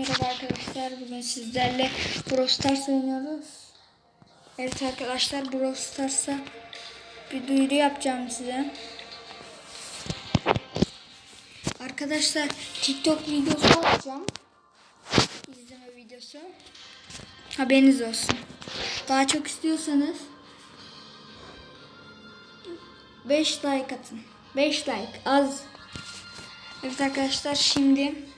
Merhaba arkadaşlar. Bugün sizlerle Brawl Stars oynuyoruz. Evet arkadaşlar Brawl Stars'a bir duyuru yapacağım size. Arkadaşlar TikTok videosu atacağım. İzleme videosu. Haberiniz olsun. Daha çok istiyorsanız 5 like atın. 5 like az. Evet arkadaşlar şimdi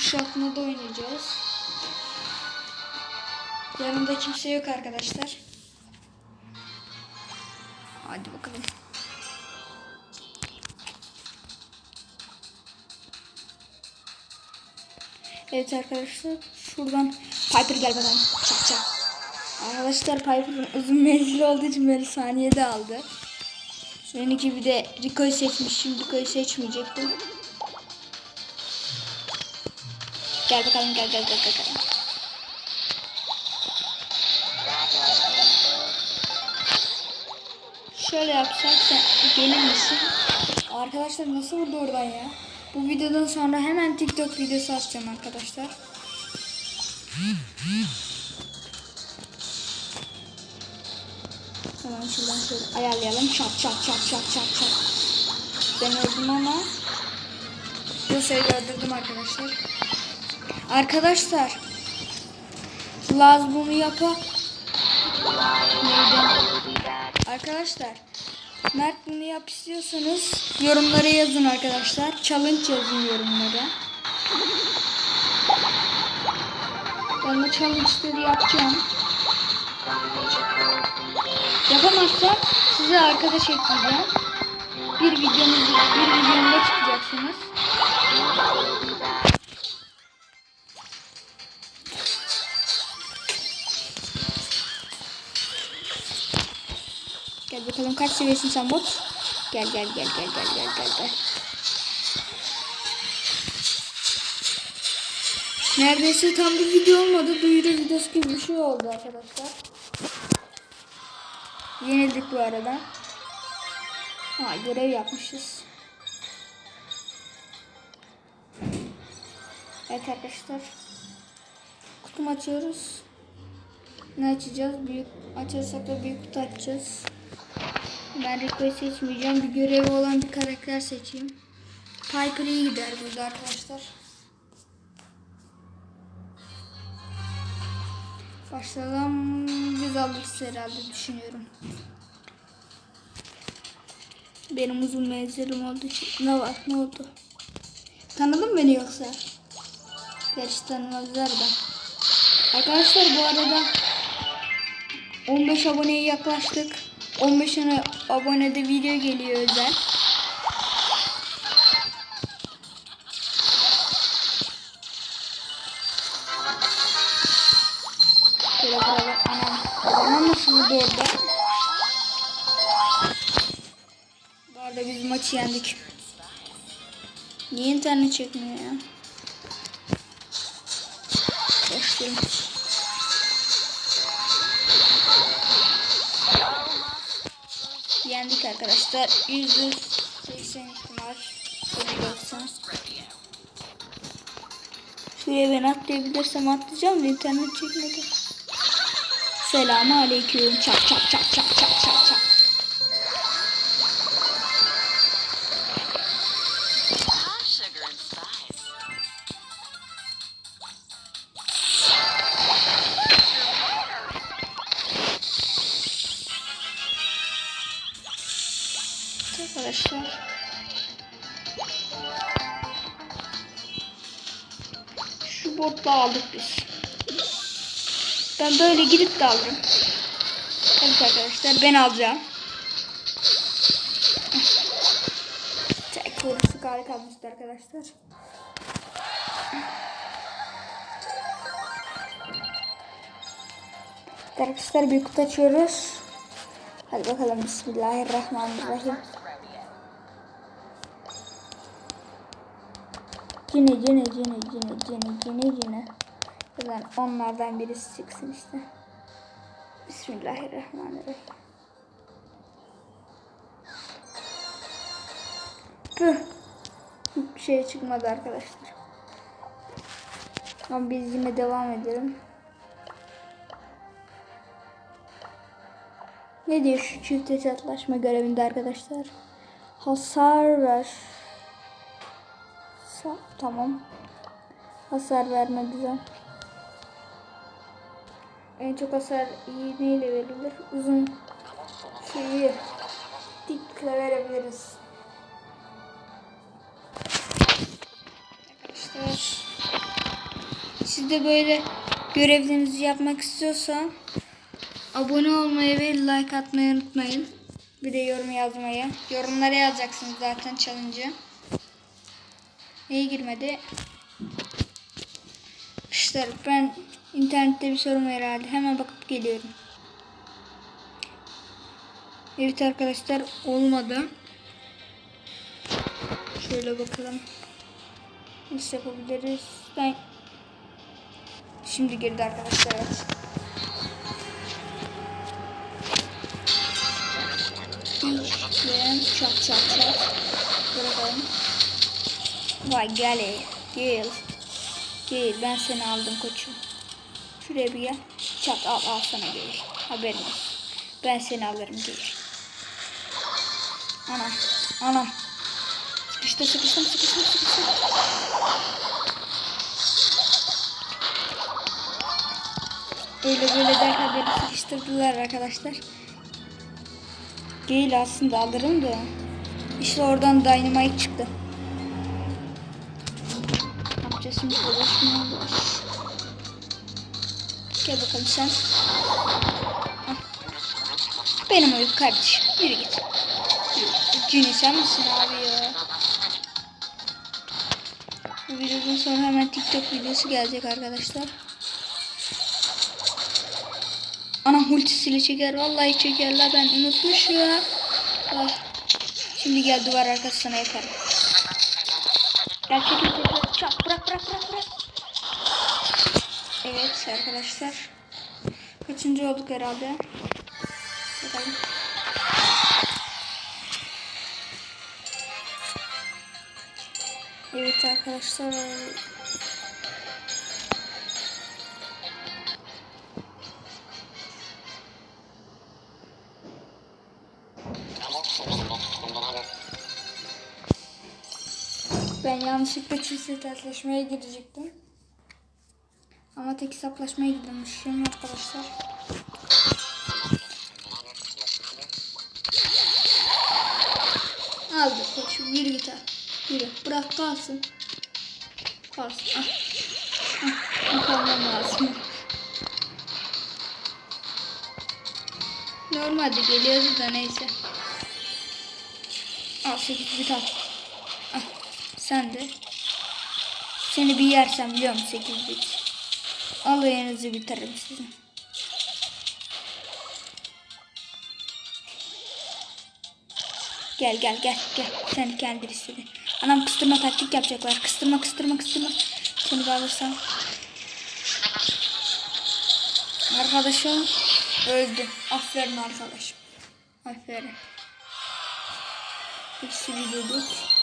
bu şarkını oynayacağız. Yanımda kimse yok arkadaşlar. Hadi bakalım. Evet arkadaşlar şuradan Piper gel bakalım. Çak çak. Arkadaşlar Piper'ın uzun menzili olduğu için beni saniyede aldı. Benimki bir de Rico'yu seçmişim. Rico'yu seçmeyecektim. Gel bakalım gel gel gel gel. Şöyle yapsak gelir misin? Arkadaşlar nasıl vurdu oradan ya? Bu videodan sonra hemen TikTok videosu atacağım arkadaşlar. Hemen şuradan şöyle ayarlayalım. Çat çat çat çat çat çat. Ben öldüm ama Yusa'yı öldürdüm arkadaşlar. Arkadaşlar Laz bunu yapa? Arkadaşlar Mert bunu yap istiyorsanız yorumlara yazın arkadaşlar. Challenge yazın yorumlara. Ben de challenge'ları yapacağım. Yapamazsam size arkadaş ekleyeceğim. Bir videomuz, bir videomda çıkacaksınız. Gel bakalım kaç seviyesin sen bot? Gel gel gel gel gel gel gel gel. Neredeyse tam bir video olmadı. Duyuru videosu gibi bir şey oldu arkadaşlar. Yenildik bu arada. Ha görev yapmışız. Evet arkadaşlar. Kutum açıyoruz. Ne açacağız? Büyük açarsak da büyük kutu açacağız. Ben Rico'yu seçmeyeceğim. Bir görevi olan bir karakter seçeyim. Piper iyi gider burada arkadaşlar. Başlayalım. Biz alırız herhalde düşünüyorum. Benim uzun menzilim olduğu için. Ne var? Ne oldu? Tanıdın beni yoksa? Gerçi tanımazlar da. Arkadaşlar bu arada 15 aboneye yaklaştık. 15 tane abonede video geliyor özel. Şöyle beraber anam. Anam nasıl vurdu orada? Bu arada biz maçı yendik. Niye internet çekmiyor ya? Başlayalım. Yendik arkadaşlar. %80 ihtimal. 90. Şuraya ben atlayabilirsem atlayacağım da internet çekmedi. Selamun aleyküm. Çak çak çak çak çak çak çak. Botla aldık biz. Ben böyle gidip de alırım. Evet arkadaşlar ben alacağım. Tek korusu harika kalmıştı arkadaşlar. Arkadaşlar kutu açıyoruz. Hadi bakalım Bismillahirrahmanirrahim. Cine cine cine cine cine cine cine. Buradan onlardan birisi çıksın işte. Bismillahirrahmanirrahim. Püh. bir şey çıkmadı arkadaşlar. Ama biz yine devam edelim. Ne diyor şu çift hesaplaşma görevinde arkadaşlar? Hasar ver. Sa- tamam. Hasar verme güzel. En çok hasar iyi neyle verilir? Uzun şeyi dikle verebiliriz. Arkadaşlar siz de böyle görevlerinizi yapmak istiyorsa abone olmayı ve like atmayı unutmayın. Bir de yorum yazmayı. Yorumlara yazacaksınız zaten challenge'ı. Neye girmedi? İşte ben internette bir sorun var herhalde. Hemen bakıp geliyorum. Evet arkadaşlar olmadı. Şöyle bakalım. Nasıl yapabiliriz? Ben şimdi girdi arkadaşlar. Evet. Çat çat çat. Bırakalım. Vay gel gel. Gel ben seni aldım koçum. Şuraya bir gel. Çat al al sana gel. Haberin olsun. Ben seni alırım gel. Anam. Anam. Sıkıştır sıkıştır sıkıştır sıkıştır. Öyle böyle derken beni sıkıştırdılar arkadaşlar. Değil aslında alırım da. İşte oradan dynamite çıktı. Şimdi? Mı? Dolaş. Gel bakalım sen. Benim uyku kardeşim. Yürü git. Cini sen misin abi ya? Bu videodan sonra hemen TikTok videosu gelecek arkadaşlar. Ana ultisiyle çeker. Vallahi çeker la ben unutmuşum. Ah. Şimdi gel duvar arkasına yaparım. Gel çekil çekil. Çak bırak bırak bırak bırak. Evet arkadaşlar. Kaçıncı olduk herhalde? Bakalım. Evet arkadaşlar. Ben yanlışlıkla çift hesaplaşmaya girecektim. Ama tek hesaplaşmaya gidiyormuşum arkadaşlar. Aldı koçum yürü git al. Yürü bırak kalsın. Kalsın. Ah. Ah. Kalmam lazım. Normalde geliyordu da neyse. Al 8 bit al. Ah, sen de. Seni bir yersem biliyor musun 8 bit. Alayınızı bitiririm sizin. Gel gel gel gel. Sen kendi istedi. Anam kıstırma taktik yapacaklar. Kıstırma kıstırma kıstırma. Seni bağlırsam. Arkadaşım öldü. Aferin arkadaşım. Aferin. Hepsi videoda. Evet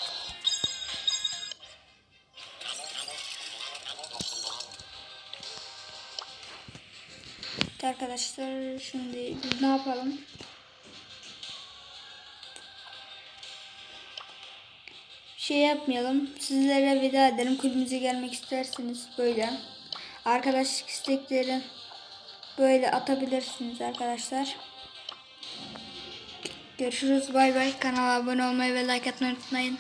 arkadaşlar şimdi biz ne yapalım? Şey yapmayalım. Sizlere veda ederim. Kulübümüze gelmek isterseniz böyle. Arkadaşlık istekleri böyle atabilirsiniz arkadaşlar. Görüşürüz. Bay bay. Kanala abone olmayı ve like atmayı unutmayın.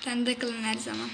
Kendinize kalın her zaman.